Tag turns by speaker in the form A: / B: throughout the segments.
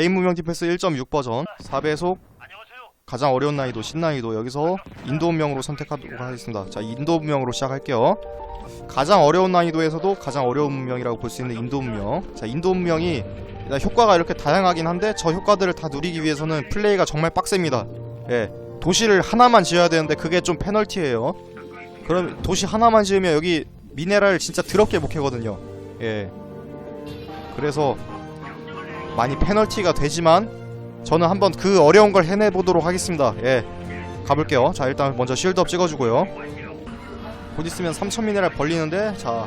A: 개인 무명 디펜스 1.6 버전 4배속 가장 어려운 난이도 신난이도 여기서 인도 운명으로 선택하도록 하겠습니다. 자 인도 운명으로 시작할게요. 가장 어려운 난이도에서도 가장 어려운 문명이라고 볼 수 있는 인도 문명. 자 인도 일단 효과가 이렇게 다양하긴 한데 저 효과들을 다 누리기 위해서는 플레이가 정말 빡셉니다. 예 도시를 하나만 지어야 되는데 그게 좀 페널티예요. 그럼 도시 하나만 지으면 여기 미네랄 진짜 더럽게 못 캐거든요. 예. 그래서 많이 페널티가 되지만 저는 한번 그 어려운 걸 해내보도록 하겠습니다. 예 가볼게요. 자 일단 먼저 쉴드업 찍어주고요. 곧 있으면 3000 미네랄 벌리는데 자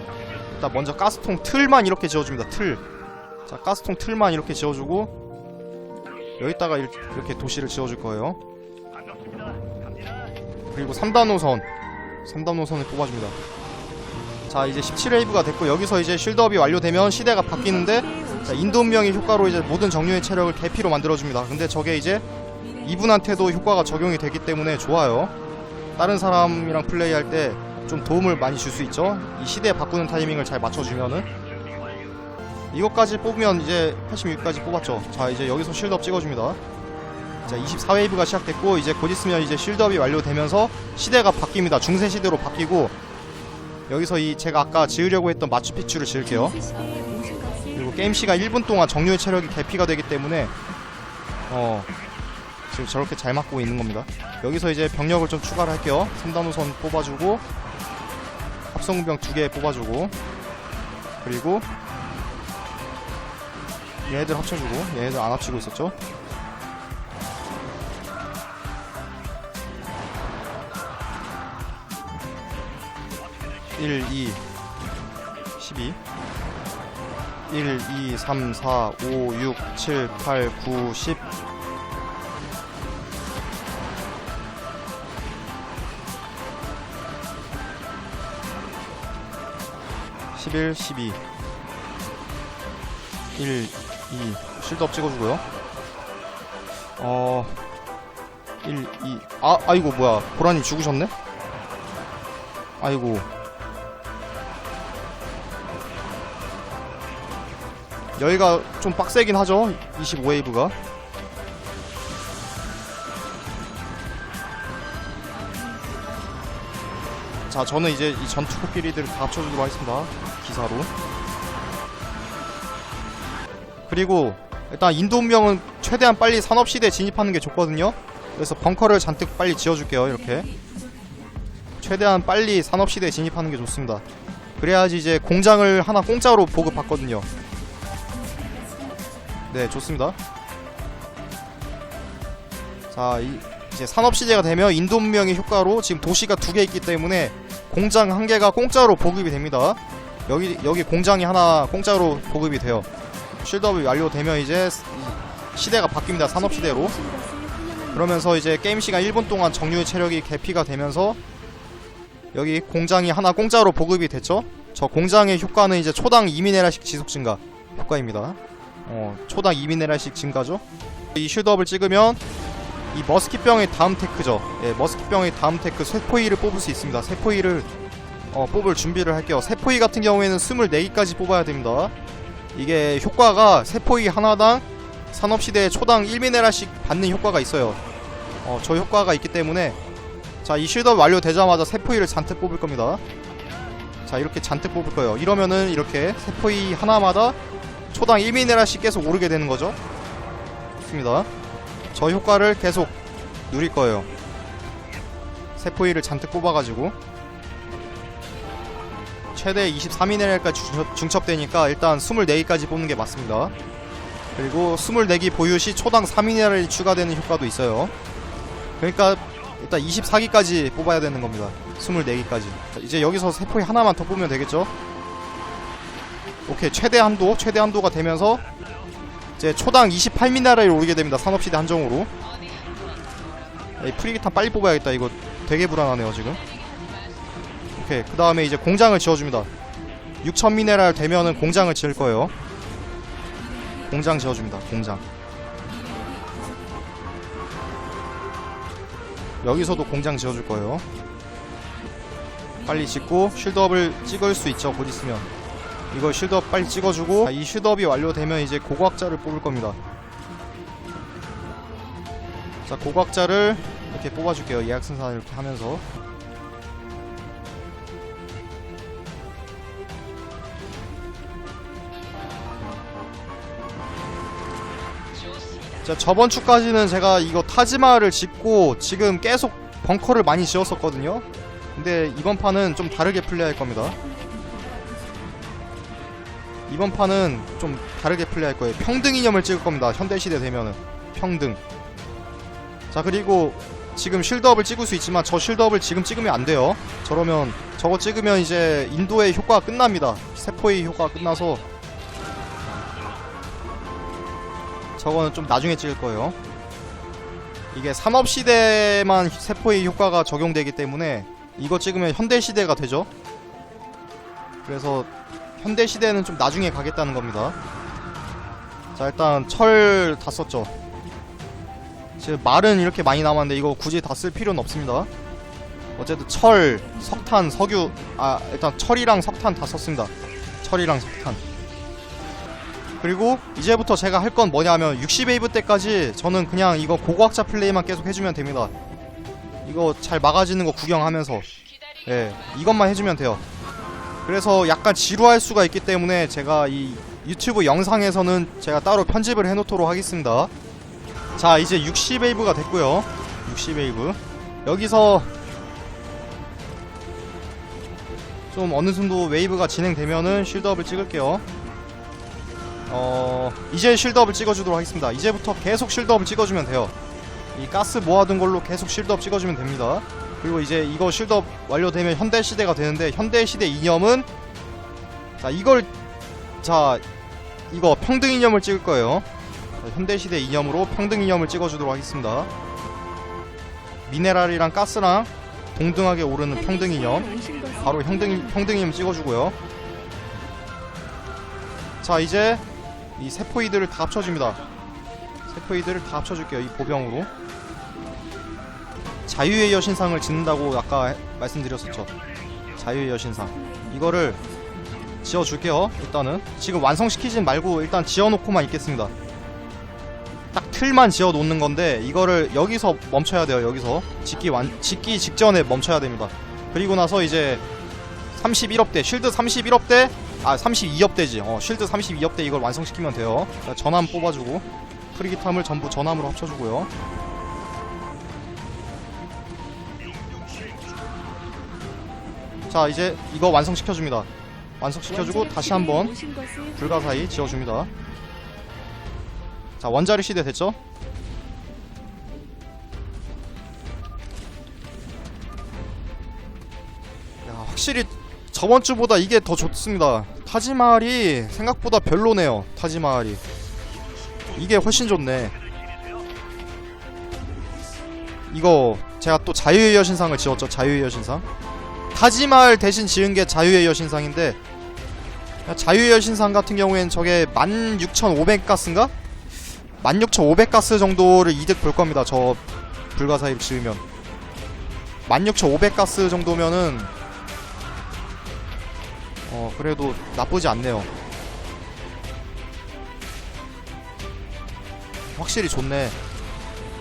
A: 일단 먼저 가스통 틀만 이렇게 지어줍니다. 틀자 가스통 틀만 이렇게 지어주고 여기다가 일- 이렇게 도시를 지어줄 거예요. 그리고 3단 노선. 3단 노선을 뽑아줍니다. 자 이제 17웨이브가 됐고 여기서 이제 쉴드업이 완료되면 시대가 바뀌는데 자 인도 운명의 효과로 이제 모든 정류의 체력을 개피로 만들어줍니다. 근데 저게 이제 이분한테도 효과가 적용이 되기 때문에 좋아요. 다른 사람이랑 플레이할 때 좀 도움을 많이 줄 수 있죠. 이 시대 바꾸는 타이밍을 잘 맞춰주면은. 이것까지 뽑으면 이제 86까지 뽑았죠. 자 이제 여기서 쉴드업 찍어줍니다. 자 24웨이브가 시작됐고 이제 곧 있으면 이제 쉴드업이 완료되면서 시대가 바뀝니다. 중세 시대로 바뀌고 여기서 이 제가 아까 지으려고 했던 마추픽추를 지을게요 그리고 게임 시간 1분 동안 정류의 체력이 개피가 되기 때문에 어 지금 저렇게 잘 맞고 있는 겁니다. 여기서 이제 병력을 좀 추가를 할게요. 3단 우선 뽑아주고 합성병 두 개 뽑아주고 그리고 얘네들 합쳐주고 얘네들 안 합치고 있었죠? 1, 2, 12 1, 2, 3, 4, 5, 6, 7, 8, 9, 10 11, 12 1, 2 실드업 찍어주고요. 어... 1, 2 아, 아이고 뭐야. 보라님 죽으셨네? 아이고 여기가 좀 빡세긴 하죠 25웨이브가. 자 저는 이제 이 전투 코끼리들을 다 합쳐주도록 하겠습니다 기사로. 그리고 일단 인도 운명은 최대한 빨리 산업시대에 진입하는 게 좋거든요. 그래서 벙커를 잔뜩 빨리 지어줄게요 이렇게. 최대한 빨리 산업시대에 진입하는 게 좋습니다. 그래야지 이제 공장을 하나 공짜로 보급받거든요 네 좋습니다. 자 이, 이제 산업시대가 되면 인도 문명의 효과로 지금 도시가 두 개 있기 때문에 공장 한 개가 공짜로 보급이 됩니다. 여기 여기 공장이 하나 공짜로 보급이 돼요. 쉴드업이 완료되면 이제 시- 시대가 바뀝니다 산업시대로. 그러면서 이제 게임 시간 1분 동안 정류의 체력이 개피가 되면서 여기 공장이 하나 공짜로 보급이 됐죠? 저 공장의 효과는 이제 초당 2미네랄씩 지속 증가 효과입니다 어, 초당 2미네랄씩 증가죠. 이 쉴드업을 찍으면 이 머스킷병의 다음 테크죠. 예, 머스킷병의 다음 테크 세포이를 뽑을 수 있습니다. 세포이를 어, 뽑을 준비를 할게요. 세포이 같은 경우에는 24개까지 뽑아야 됩니다. 이게 효과가 세포이 하나당 산업시대에 초당 1미네랄씩 받는 효과가 있어요. 어, 저 효과가 있기 때문에 자, 이 쉴드업 완료되자마자 세포이를 잔뜩 뽑을 겁니다. 자, 이렇게 잔뜩 뽑을 거예요. 이러면은 이렇게 세포이 하나마다 초당 1미네랄씩 계속 오르게 되는 거죠. 좋습니다. 저 효과를 계속 누릴 거예요. 세포이를 잔뜩 뽑아가지고 최대 24미네랄까지 중첩, 중첩되니까 일단 24개까지 뽑는 게 맞습니다. 그리고 24개 보유 시 초당 3미네랄이 추가되는 효과도 있어요. 그러니까 일단 24개까지 뽑아야 되는 겁니다. 24개까지. 이제 여기서 세포이 하나만 더 뽑으면 되겠죠? 오케이 최대 한도 최대 한도가 되면서 이제 초당 28미나라를 오르게 됩니다 산업시대 한정으로. 이 프리기탄 빨리 뽑아야겠다 이거 되게 불안하네요 지금. 오케이 그 다음에 이제 공장을 지어줍니다. 6000미네랄 되면은 공장을 지을 거예요. 공장 지어줍니다 공장. 여기서도 공장 지어줄 거예요. 빨리 짓고 쉴드업을 찍을 수 있죠 곧 있으면 이거 쉴드업 빨리 찍어주고. 자, 이 쉴드업이 완료되면 이제 고고학자를 뽑을 겁니다. 자 고각자를 이렇게 뽑아줄게요. 예약 생산 이렇게 하면서. 자 저번 주까지는 제가 이거 타지마를 짓고 지금 계속 벙커를 많이 지었었거든요. 근데 이번 판은 좀 다르게 플레이할 겁니다 이번 판은 좀 다르게 플레이할 거예요. 평등 이념을 찍을 겁니다. 현대시대 되면은. 평등. 자 그리고 지금 쉴드업을 찍을 수 있지만 저 쉴드업을 지금 찍으면 안 돼요. 저러면 저거 찍으면 이제 인도의 효과가 끝납니다. 세포의 효과가 끝나서 저거는 좀 나중에 찍을 거예요. 이게 산업시대만 세포의 효과가 적용되기 때문에 이거 찍으면 현대시대가 되죠. 그래서 현대 시대는 좀 나중에 가겠다는 겁니다. 자 일단 철 다 썼죠. 지금 말은 이렇게 많이 남았는데 이거 굳이 다 쓸 필요는 없습니다. 어쨌든 철, 석탄, 석유 아 일단 철이랑 석탄 다 썼습니다. 철이랑 석탄. 그리고 이제부터 제가 할 건 뭐냐면 60웨이브 때까지 저는 그냥 이거 고고학자 플레이만 계속 해주면 됩니다. 이거 잘 막아지는 거 구경하면서. 예 이것만 해주면 돼요 그래서 약간 지루할 수가 있기 때문에 제가 이 유튜브 영상에서는 제가 따로 편집을 해놓도록 하겠습니다. 자 이제 60웨이브가 됐고요. 60웨이브. 여기서 좀 어느 정도 웨이브가 진행되면은 쉴드업을 찍을게요. 어 이제 쉴드업을 찍어주도록 하겠습니다. 이제부터 계속 쉴드업을 찍어주면 돼요. 이 가스 모아둔 걸로 계속 쉴드업 찍어주면 됩니다 그리고 이제 이거 쉴드업 완료되면 현대시대가 되는데 현대시대 이념은 자 이걸 자 이거 평등 이념을 찍을 거예요. 자, 현대시대 이념으로 평등 이념을 찍어주도록 하겠습니다. 미네랄이랑 가스랑 동등하게 오르는 평등 이념. 바로 평등, 평등 이념 찍어주고요. 자 이제 이 세포이들을 다 합쳐줍니다. 세포이들을 다 합쳐줄게요 이 보병으로 자유의 여신상을 짓는다고 아까 해- 말씀드렸었죠. 자유의 여신상. 이거를 지어줄게요. 일단은. 지금 완성시키진 말고 일단 지어놓고만 있겠습니다. 딱 틀만 지어놓는 건데 이거를 여기서 멈춰야 돼요 여기서. 짓기 완 짓기 직전에 멈춰야 됩니다. 그리고 나서 이제 31업 대 쉴드 31업 대 아 32업 대지. 어 쉴드 32업 대 이걸 완성시키면 돼요. 자, 전함 뽑아주고. 프리기탐을 전부 전함으로 합쳐주고요 자 이제 이거 완성시켜줍니다. 완성시켜주고 다시 한번 불가사의 지어줍니다. 자 원자리 시대 됐죠? 야 확실히 저번 주보다 이게 더 좋습니다. 타지마할이 생각보다 별로네요 타지마할이. 이게 훨씬 좋네. 이거 제가 또 자유의 여신상을 지었죠 자유의 여신상 타지마할 대신 지은 게 자유의 여신상인데 자유의 여신상 같은 경우엔 저게 16,500가스인가? 16,500가스 정도를 이득 볼 겁니다. 저 불가사입 지으면 16,500가스 정도면은 어 그래도 나쁘지 않네요. 확실히 좋네.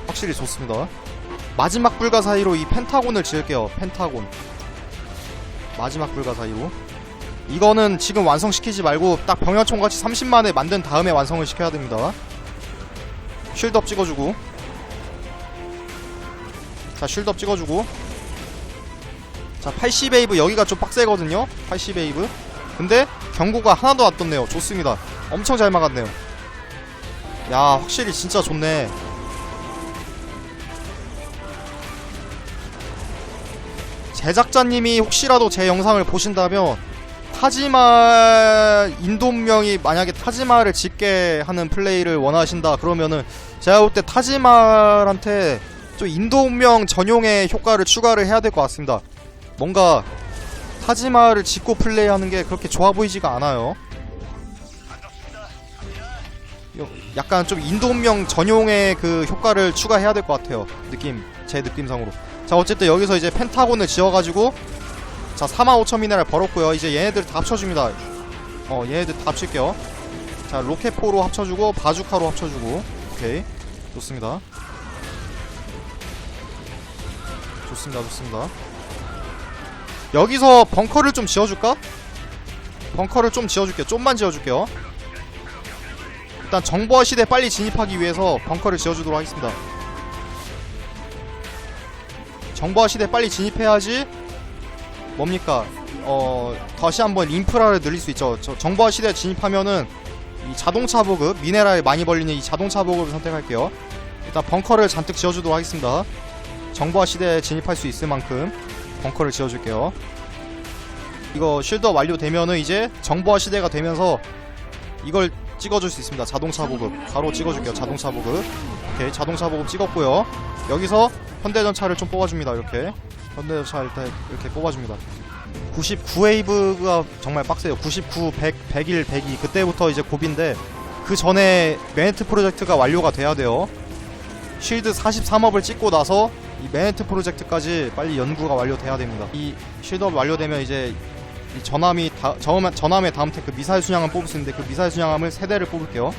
A: 확실히 좋습니다. 마지막 불가 사이로 이 펜타곤을 지을게요. 펜타곤. 마지막 불가 사이로. 이거는 지금 완성시키지 말고 딱 병야총같이 30만에 만든 다음에 완성을 시켜야 됩니다. 쉴드업 찍어주고. 자 쉴드업 찍어주고. 자 80웨이브 여기가 좀 빡세거든요. 80웨이브. 근데 경고가 하나도 안 떴네요. 좋습니다. 엄청 잘 막았네요. 야 확실히 진짜 좋네 제작자님이 혹시라도 제 영상을 보신다면 타지마 인도명이 만약에 타지마를 짓게 하는 플레이를 원하신다 그러면은 제가 볼 때 타지마한테 좀 인도명 전용의 효과를 추가를 해야 될 것 같습니다. 뭔가 타지마를 짓고 플레이하는 게 그렇게 좋아 보이지가 않아요. 요- 약간 좀 인도명 전용의 그 효과를 추가해야 될 것 같아요. 느낌 제 느낌상으로. 자 어쨌든 여기서 이제 펜타곤을 지어가지고 자 45,000 미네랄 벌었고요. 이제 얘네들 다 합쳐줍니다. 어 얘네들 다 합칠게요. 자 로켓포로 합쳐주고 바주카로 합쳐주고. 오케이. 좋습니다. 좋습니다 좋습니다. 여기서 벙커를 좀 지어줄까? 벙커를 좀 지어줄게요. 좀만 지어줄게요. 일단 정보화 시대 빨리 진입하기 위해서 벙커를 지어주도록 하겠습니다 정보화 시대 빨리 진입해야지. 뭡니까? 어 다시 한번 인프라를 늘릴 수 있죠. 저 정보화 시대에 진입하면은 이 자동차 보급 미네랄 많이 벌리는 이 자동차 보급을 선택할게요. 일단 벙커를 잔뜩 지어주도록 하겠습니다. 정보화 시대에 진입할 수 있을 만큼 벙커를 지어줄게요. 이거 쉴드업 완료되면은 이제 정보화 시대가 되면서 이걸 찍어줄 수 있습니다. 자동차 보급. 바로 찍어줄게요. 자동차 보급. 오케이. 자동차 보급 찍었고요. 여기서 현대전차를 좀 뽑아줍니다. 이렇게. 현대전차 일단 이렇게 뽑아줍니다. 99웨이브가 정말 빡세요. 99, 100, 101, 102 그때부터 이제 고비인데 그 전에 매네트 프로젝트가 완료가 돼야 돼요. 쉴드 43업을 찍고 나서 이 매네트 프로젝트까지 빨리 연구가 완료돼야 됩니다. 이 쉴드업 완료되면 이제 이 전함이 다, 전함, 전함의 다음 테크 미사일 순양함 뽑을 수 있는데 그 미사일 순양함을 세 대를 뽑을게요.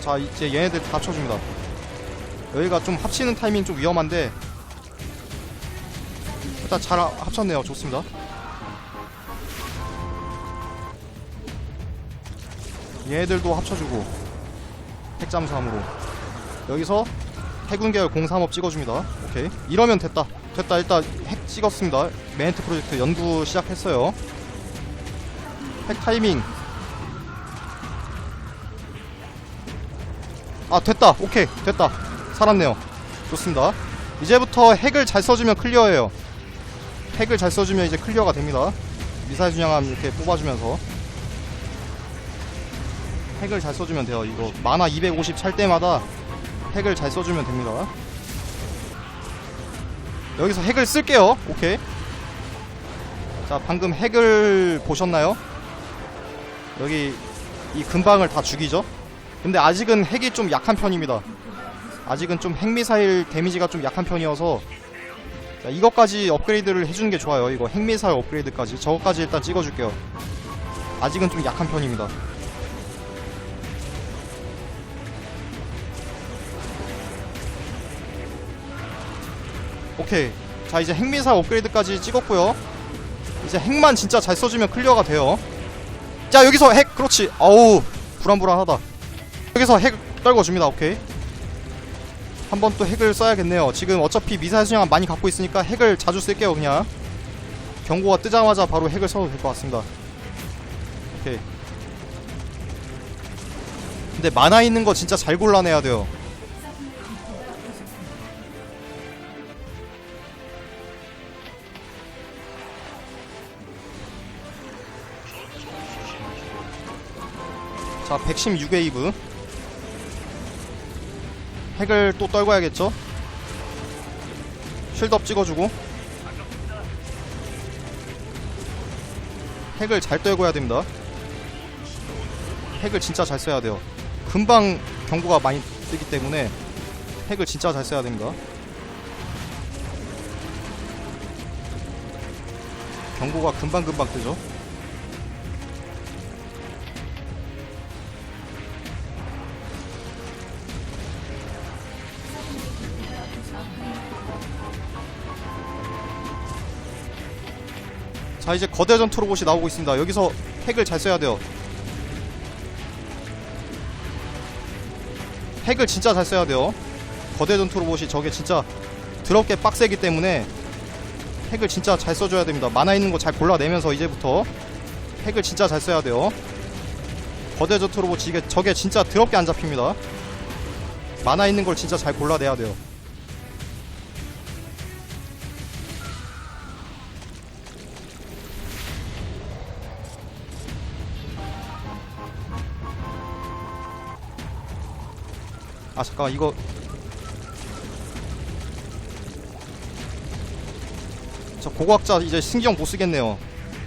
A: 자 이제 얘네들 다 쳐줍니다. 여기가 좀 합치는 타이밍 좀 위험한데 일단 잘 하- 합쳤네요. 좋습니다. 얘네들도 합쳐주고 핵잠수함으로. 여기서 해군계열 03업 찍어줍니다. 오케이. 이러면 됐다. 됐다. 일단 핵 찍었습니다. 메인트 프로젝트 연구 시작했어요. 핵 타이밍. 아 됐다. 오케이. 됐다. 살았네요. 좋습니다. 이제부터 핵을 잘 써주면 클리어예요. 핵을 잘 써주면 이제 클리어가 됩니다. 미사일 준양함 이렇게 뽑아주면서 핵을 잘 써주면 돼요. 이거 만화 250 찰 때마다 핵을 잘 써주면 됩니다. 여기서 핵을 쓸게요. 오케이. 자 방금 핵을 보셨나요? 여기 이 근방을 다 죽이죠. 근데 아직은 핵이 좀 약한 편입니다. 아직은 좀 핵미사일 데미지가 좀 약한 편이어서 자 이것까지 업그레이드를 해주는 게 좋아요. 이거 핵미사일 업그레이드까지. 저것까지 일단 찍어줄게요. 아직은 좀 약한 편입니다 오케이. 자 이제 핵미사일 업그레이드까지 찍었고요. 이제 핵만 진짜 잘 써주면 클리어가 돼요. 자 여기서 핵 그렇지. 아우 불안불안하다. 여기서 핵 떨궈줍니다. 오케이. 한 번 또 핵을 써야겠네요. 지금 어차피 미사일 수량 많이 갖고 있으니까 핵을 자주 쓸게요 그냥. 경고가 뜨자마자 바로 핵을 써도 될 것 같습니다. 오케이. 근데 만화 있는 거 진짜 잘 골라내야 돼요 자 116웨이브. 핵을 또 떨궈야겠죠? 쉴드업 찍어주고. 핵을 잘 떨궈야 됩니다. 핵을 진짜 잘 써야 돼요. 금방 경고가 많이 뜨기 때문에 핵을 진짜 잘 써야 됩니다. 경고가 금방금방 뜨죠 자 이제 거대 전투 로봇이 나오고 있습니다. 여기서 핵을 잘 써야 돼요. 핵을 진짜 잘 써야 돼요. 거대 전투 로봇이 저게 진짜 더럽게 빡세기 때문에 핵을 진짜 잘 써줘야 됩니다. 만화 있는 거 잘 골라내면서 이제부터 핵을 진짜 잘 써야 돼요. 거대 전투 로봇 이게 저게 진짜 더럽게 안 잡힙니다. 만화 있는 걸 진짜 잘 골라내야 돼요 아 잠깐만 이거. 저 고고학자 이제 신경 못 쓰겠네요.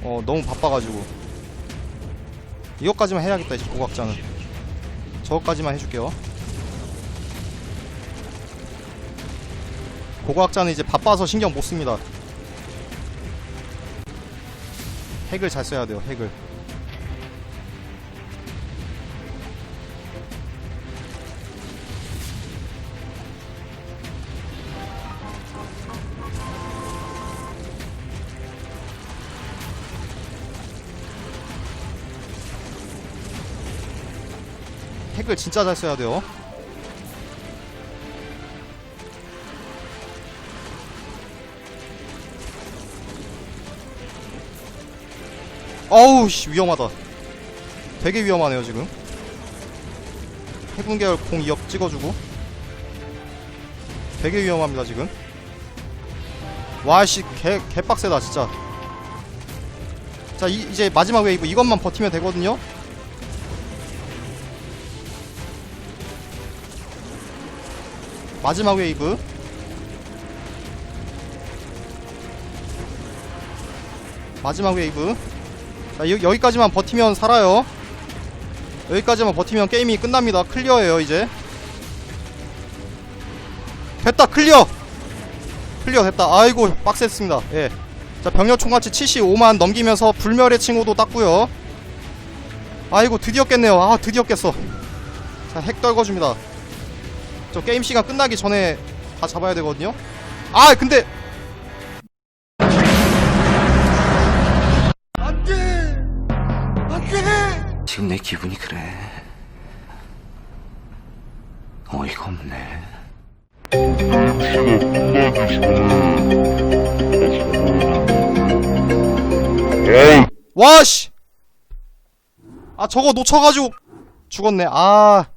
A: 어 너무 바빠가지고. 이것까지만 해야겠다 이제 고고학자는. 저것까지만 해줄게요. 고고학자는 이제 바빠서 신경 못 씁니다. 핵을 잘 써야 돼요 핵을 핵을 진짜 잘 써야 돼요. 어우 씨 위험하다. 되게 위험하네요 지금. 해군 계열 공 2억 찍어주고. 되게 위험합니다 지금. 와씨 개 개빡세다 진짜. 자 이, 이제 마지막 웨이브 이것만 버티면 되거든요. 마지막 웨이브. 마지막 웨이브. 자 여, 여기까지만 버티면 살아요. 여기까지만 버티면 게임이 끝납니다. 클리어예요 이제. 됐다 클리어! 클리어 됐다. 아이고 빡셌습니다. 예 자 병력 총가치 75만 넘기면서 불멸의 칭호도 땄고요. 아이고 드디어 깼네요. 아 드디어 깼어. 자 핵 떨궈줍니다 저 게임 시간 끝나기 전에 다 잡아야 되거든요. 아 근데
B: 지금 내 기분이 그래. 어이가 없네.
A: 와씨 아 저거 놓쳐가지고 죽었네. 아